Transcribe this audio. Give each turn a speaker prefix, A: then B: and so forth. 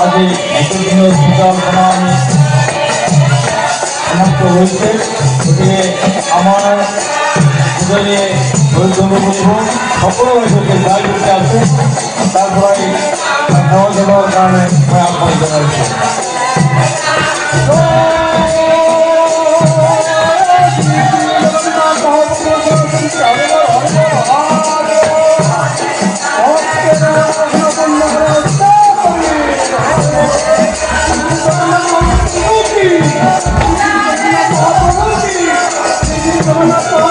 A: ইতিমধ্যে আমি আগে এতদিনের পরিকল্পনা আমি সমাপ্ত হয়েছে। গতিকে আমার দুজনে হরিচন্দ্র বলব সকলে এসেছে যাই করতে আছে। তারপরে খাওয়া দাওয়ার কারণে আহ্বান জানাচ্ছি।
B: Mahaprabhu Vamos, vamos.